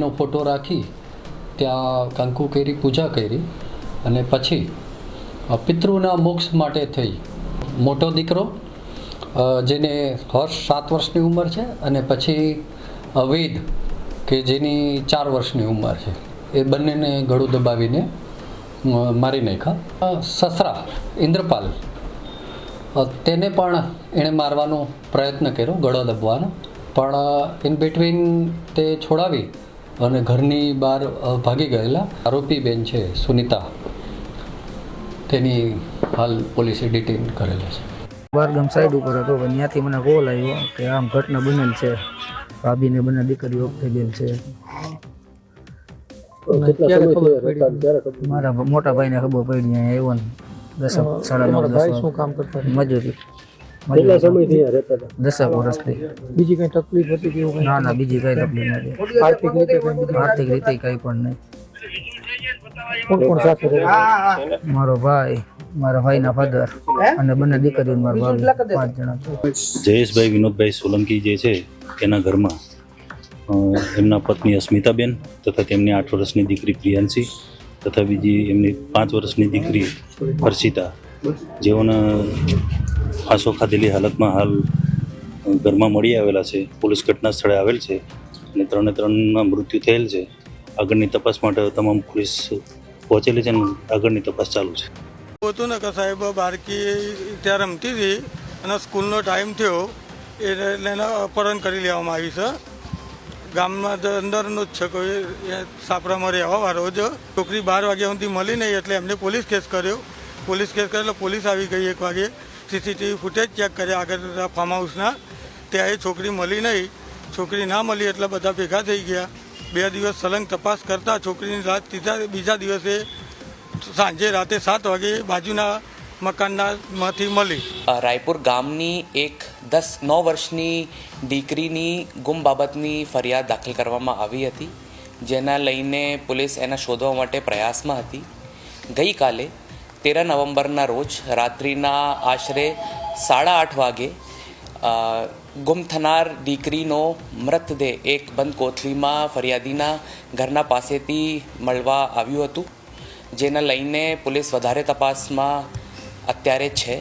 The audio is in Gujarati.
એનો ફોટો રાખી, ત્યાં કંકુ કરી, પૂજા કરી અને પછી પિતૃના મોક્ષ માટે થઈ. મોટો દીકરો જેને હર્ષ સાત વર્ષની ઉંમર છે અને પછી વેદ, કે જેની ચાર વર્ષની ઉંમર છે. એ બંનેને ગળું દબાવીને મારી નાખ્યા. સસરા, ઇન્દ્રપાલ તેને પણ એણે મારવાનો પ્રયત્ન કર્યો, ગળો દબવાનો. પણ ઇન બિટવીન તે છોડાવી અને ઘરની બહાર ભાગી ગયેલા આરોપી બેન છે સુનિતા. તેની હાલ પોલીસે ડિટેન કરેલા છે. બારગામ સાઈડ ઉપર હતો પણ ત્યાંથી મને કોલ આવ્યો કે આમ ઘટના બનેલ છે. ભાભીને બંને દીકરીઓ થઈ ગયેલ છે મારા મોટા ભાઈને ખબર પડી અહીંયા આવ્યો ને દસ સાડા નવ દસ શું કામ કરતા મજૂરી. કેટલા સમયથી દસેક વર્ષથી. બીજી કઈ તકલીફ હતી ના ના બીજી કઈ તકલીફ નથી. આર્થિક રીતે આર્થિક રીતે કઈ પણ નહીં. કોણ કોણ સાથે મારો ભાઈ મારા ભાઈના ફાધર અને બંને દીકરીઓ મારા ભાભી. પાંચ જણા જયેશભાઈ વિનોદભાઈ સોલંકી જે છે એના ઘરમાં એમના પત્ની અસ્મિતાબેન તથા તેમની આઠ વર્ષની દીકરી પ્રિયાંશી તથા બીજી એમની પાંચ વર્ષની દીકરી હર્ષિતા. જેઓને ફાંસો ખાધેલી હાલતમાં હાલ ઘરમાં મળી આવેલા છે. પોલીસ ઘટના સ્થળે આવેલ છે અને ત્રણે ત્રણના મૃત્યુ થયેલ છે. આગળની તપાસ માટે તમામ પોલીસ પહોંચેલી છે અને આગળની તપાસ ચાલુ છે. હતું ને કે સાહેબ, બાળકી ત્યાં રમતી હતી અને સ્કૂલનો ટાઈમ થયો. એટલે એને અપહરણ કરી લેવામાં આવી છે. ગામમાં અંદરનો જ છે કોઈ સાપરામાં રહેવાવાળો જ. છોકરી બાર વાગ્યા સુધી મળી નહીં એટલે એમને પોલીસ કેસ કર્યો. પોલીસ કેસ કર્યો એટલે પોલીસ આવી ગઈ એક વાગે. સીસીટીવી ફૂટેજ ચેક કર્યા આગળ ફાર્મ હાઉસના ત્યાં એ છોકરી મળી નહીં. છોકરી ના મળી એટલે બધા ભેગા થઈ ગયા. બે દિવસ સલંગ તપાસ કરતા છોકરીની રાત ત્રીજા બીજા દિવસે સાંજે રાતે સાત વાગે બાજુના મકાનના માંથી મળી રાયપુર ગામની એક દસ, નવ વર્ષની દીકરીની ગુમ બાબતની ફરિયાદ દાખલ કરવામાં આવી હતી, જેના લઈને પોલીસ એના શોધવા માટે પ્રયાસમાં હતી. ગઈકાલે તેર નવેમ્બરના રોજ રાત્રિના આશરે સાડા આઠ વાગે ગુમ થનાર દીકરીનો મૃતદેહ એક બંધ કોથળીમાં ફરિયાદીના ઘરના પાસેથી મળવા આવ્યું હતું, જેને લઈને પોલીસ વધારે તપાસમાં અત્યારે છે.